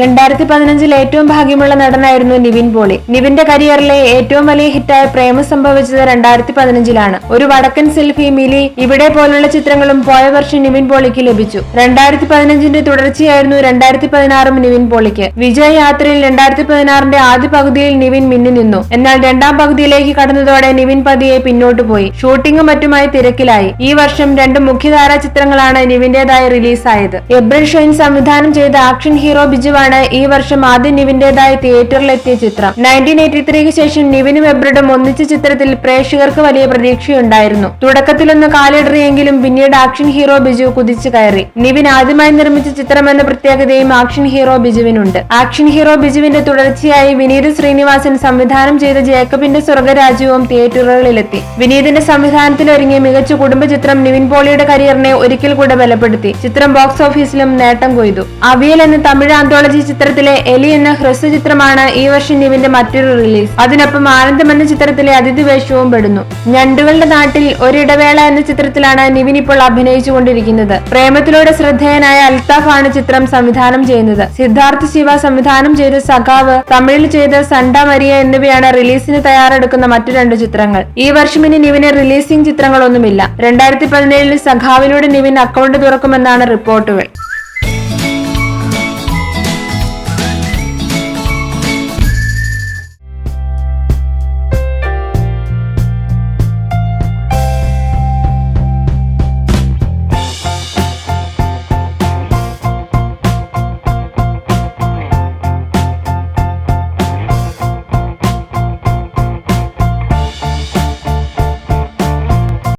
രണ്ടായിരത്തി പതിനഞ്ചിൽ ഏറ്റവും ഭാഗ്യമുള്ള നടനായിരുന്നു നിവിൻ പോളി. നിവിന്റെ കരിയറിലെ ഏറ്റവും വലിയ ഹിറ്റായ പ്രേമം സംഭവിച്ചത് രണ്ടായിരത്തി പതിനഞ്ചിലാണ് ഒരു വടക്കൻ സെൽഫി മിലി ഇവിടെ പോലുള്ള ചിത്രങ്ങളും പോയ വർഷം നിവിൻ പോളിക്ക് ലഭിച്ചു. രണ്ടായിരത്തി പതിനഞ്ചിന്റെ തുടർച്ചയായിരുന്നു രണ്ടായിരത്തി പതിനാറും നിവിൻ പോളിക്ക്. വിജയയാത്രയിൽ രണ്ടായിരത്തി പതിനാറിന്റെ ആദ്യ പകുതിയിൽ നിവിൻ മിന്നി നിന്നു. എന്നാൽ രണ്ടാം പകുതിയിലേക്ക് കടന്നതോടെ നിവിൻ പതിയെ പിന്നോട്ടു പോയി. ഷൂട്ടിംഗും മറ്റുമായി തിരക്കിലായി. ഈ വർഷം രണ്ട് മുഖ്യധാരാ ചിത്രങ്ങളാണ് നിവിന്റേതായി റിലീസായത്. എബ്രൽ ഷൈൻ സംവിധാനം ചെയ്ത ആക്ഷൻ ഹീറോ ബിജുവാണ് ഈ വർഷം ആദ്യം നിവിന്റേതായ തിയേറ്ററിലെത്തിയ ചിത്രം. നയന്റീൻ എയ്റ്റി ത്രീക്ക് ശേഷം നിവിനും എബ്രഡും ഒന്നിച്ച ചിത്രത്തിൽ പ്രേക്ഷകർക്ക് വലിയ പ്രതീക്ഷയുണ്ടായിരുന്നു. തുടക്കത്തിലൊന്ന് കാലിടറിയെങ്കിലും പിന്നീട് ആക്ഷൻ ഹീറോ ബിജു കുതിച്ചു കയറി. നിവിൻ ആദ്യമായി നിർമ്മിച്ച ചിത്രമെന്ന പ്രത്യേകതയും ആക്ഷൻ ഹീറോ ബിജുവിനുണ്ട്. ആക്ഷൻ ഹീറോ ബിജുവിന്റെ തുടർച്ചയായി വിനീത് ശ്രീനിവാസൻ സംവിധാനം ചെയ്ത ജേക്കബിന്റെ സ്വർഗരാജ്യവും തിയേറ്ററുകളിലെത്തി. വിനീതിന്റെ സംവിധാനത്തിൽ ഒരുങ്ങിയ മികച്ച കുടുംബ ചിത്രം നിവിൻ പോളിയുടെ കരിയറിനെ ഒരിക്കൽ കൂടെ ബലപ്പെടുത്തി. ചിത്രം ബോക്സ് ഓഫീസിലും നേട്ടം കൊയ്തു. അവിയൽ എന്ന തമിഴ് ആന്തോളജി ചിത്രത്തിലെ എലി എന്ന ഹ്രസ്വ ചിത്രമാണ് ഈ വർഷം നിവിന്റെ മറ്റൊരു റിലീസ്. അതിനൊപ്പം ആനന്ദം എന്ന ചിത്രത്തിലെ അതിഥി വേഷവും പെടുന്നു. ഞണ്ടുകളുടെ നാട്ടിൽ ഒരിടവേള എന്ന ചിത്രത്തിലാണ് നിവിൻ ഇപ്പോൾ അഭിനയിച്ചുകൊണ്ടിരിക്കുന്നത്. പ്രേമത്തിലൂടെ ശ്രദ്ധേയനായ അൽത്താഫ് ആണ് ചിത്രം സംവിധാനം ചെയ്യുന്നത്. സിദ്ധാർത്ഥ് ശിവ സംവിധാനം ചെയ്ത സഖാവ് തമിഴിൽ ചെയ്ത സണ്ട മരിയ എന്നിവയാണ് റിലീസിന് തയ്യാറെടുക്കുന്ന മറ്റു രണ്ട് ചിത്രങ്ങൾ. ഈ വർഷം ഇനി നിവിന് റിലീസിംഗ് ചിത്രങ്ങളൊന്നുമില്ല. രണ്ടായിരത്തി പതിനേഴിൽ സഖാവിലൂടെ നിവിൻ അക്കൗണ്ട് തുറക്കുമെന്നാണ് റിപ്പോർട്ടുകൾ.